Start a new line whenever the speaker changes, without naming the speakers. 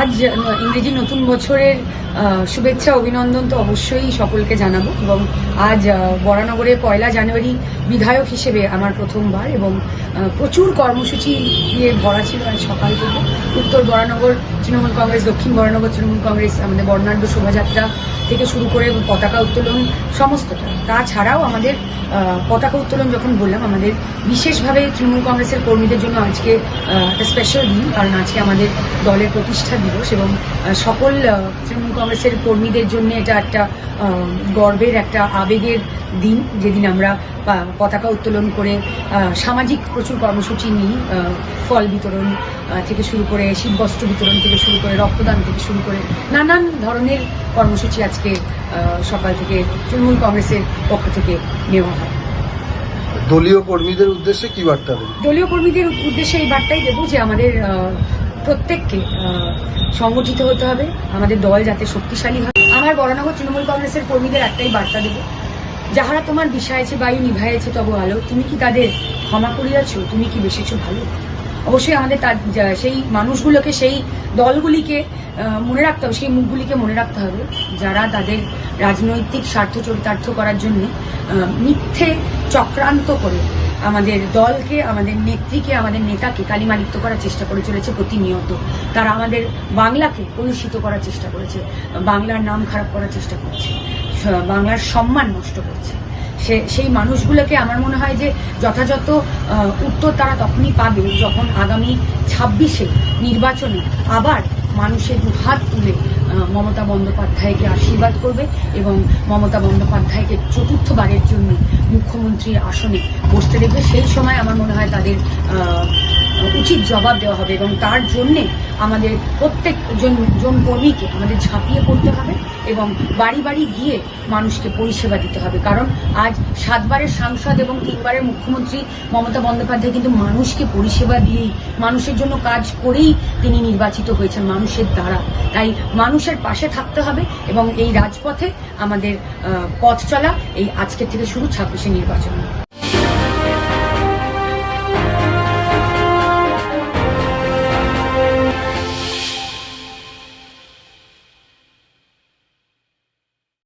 আজ ইংরেজি নতুন বছরের শুভেচ্ছা, অভিনন্দন তো অবশ্যই সকলকে জানাব এবং আজ বরানগরে পয়লা জানুয়ারি বিধায়ক হিসেবে আমার প্রথমবার এবং প্রচুর কর্মসূচি দিয়ে ভরা ছিল আজ সকাল থেকে। উত্তর বরানগর তৃণমূল কংগ্রেস, দক্ষিণ বরানগর তৃণমূল কংগ্রেস, আমাদের বর্ণাঢ্য শোভাযাত্রা থেকে শুরু করে পতাকা উত্তোলন সমস্তটা। তাছাড়াও আমাদের পতাকা উত্তোলন যখন বললাম, আমাদের বিশেষভাবে তৃণমূল কংগ্রেসের কর্মীদের জন্য আজকে একটা স্পেশাল দিন, কারণ আজকে আমাদের দলের প্রতিষ্ঠা দিবস এবং সকল তৃণমূল কংগ্রেসের কর্মীদের জন্য এটা একটা গর্বের একটা আবেগের দিন, যেদিন আমরা পতাকা উত্তোলন করে সামাজিক প্রচুর কর্মসূচি নিই ফল বিতরণ থেকে শুরু করে শীতবস্ত্র বিতরণ থেকে শুরু করে রক্তদান থেকে শুরু করে নানান ধরনের কর্মসূচি আজকে সকাল থেকে তৃণমূল কংগ্রেসের পক্ষ থেকে নেওয়া হয়।
দলীয় কর্মীদের উদ্দেশ্যে কি বার্তা
দলীয় কর্মীদের উদ্দেশ্যে এই বার্তাই দেবো যে আমাদের প্রত্যেককে সংগঠিত হতে হবে আমাদের দল যাতে শক্তিশালী হয়। আমার বরানগর তৃণমূল কংগ্রেসের কর্মীদের একটাই বার্তা দেবো যাহারা তোমার বিষায়েছে বায়ু নিভাইয়েছে তবু আলো তুমি কি তাদের ক্ষমা করিয়াছ? তুমি কি বেসেছো ভালো? অবশ্যই আমাদের তার সেই মানুষগুলোকে, সেই দলগুলিকে মনে রাখতে হবে, সেই মুখগুলিকে মনে রাখতে হবে, যারা তাদের রাজনৈতিক স্বার্থ চরিতার্থ করার জন্য মিথ্যে চক্রান্ত করে আমাদের দলকে, আমাদের নেত্রীকে, আমাদের নেতাকে কালিমালিপ্ত করার চেষ্টা করে চলেছে প্রতিনিয়ত। তারা আমাদের বাংলাকে কলুষিত করার চেষ্টা করেছে, বাংলার নাম খারাপ করার চেষ্টা করছে বাংলার সম্মান নষ্ট করছে। সে, সেই মানুষগুলোকে আমার মনে হয় যে যথাযথ উত্তর তারা তখনই পাবে যখন আগামী ছাব্বিশে নির্বাচনে আবার মানুষের দু হাত তুলে মমতা বন্দ্যোপাধ্যায়কে আশীর্বাদ করবে এবং মমতা বন্দ্যোপাধ্যায়কে চতুর্থবারের জন্য মুখ্যমন্ত্রী আসনে বসতে দেখবে। সেই সময় আমার মনে হয় তাদের উচিত জবাব দেওয়া হবে এবং তার জন্যে আমাদের প্রত্যেক জন জন কর্মীকে আমাদের ঝাঁপিয়ে পড়তে হবে এবং বাড়ি বাড়ি গিয়ে মানুষকে পরিষেবা দিতে হবে। কারণ আজ সাতবারের সাংসদ এবং তিনবারের মুখ্যমন্ত্রী মমতা বন্দ্যোপাধ্যায় কিন্তু মানুষকে পরিষেবা দিয়েই, মানুষের জন্য কাজ করেই তিনি নির্বাচিত হয়েছেন মানুষের দ্বারা। তাই মানুষের পাশে থাকতে হবে এবং এই রাজপথে আমাদের পথ চলা এই আজকের থেকে শুরু ছাব্বিশে নির্বাচন।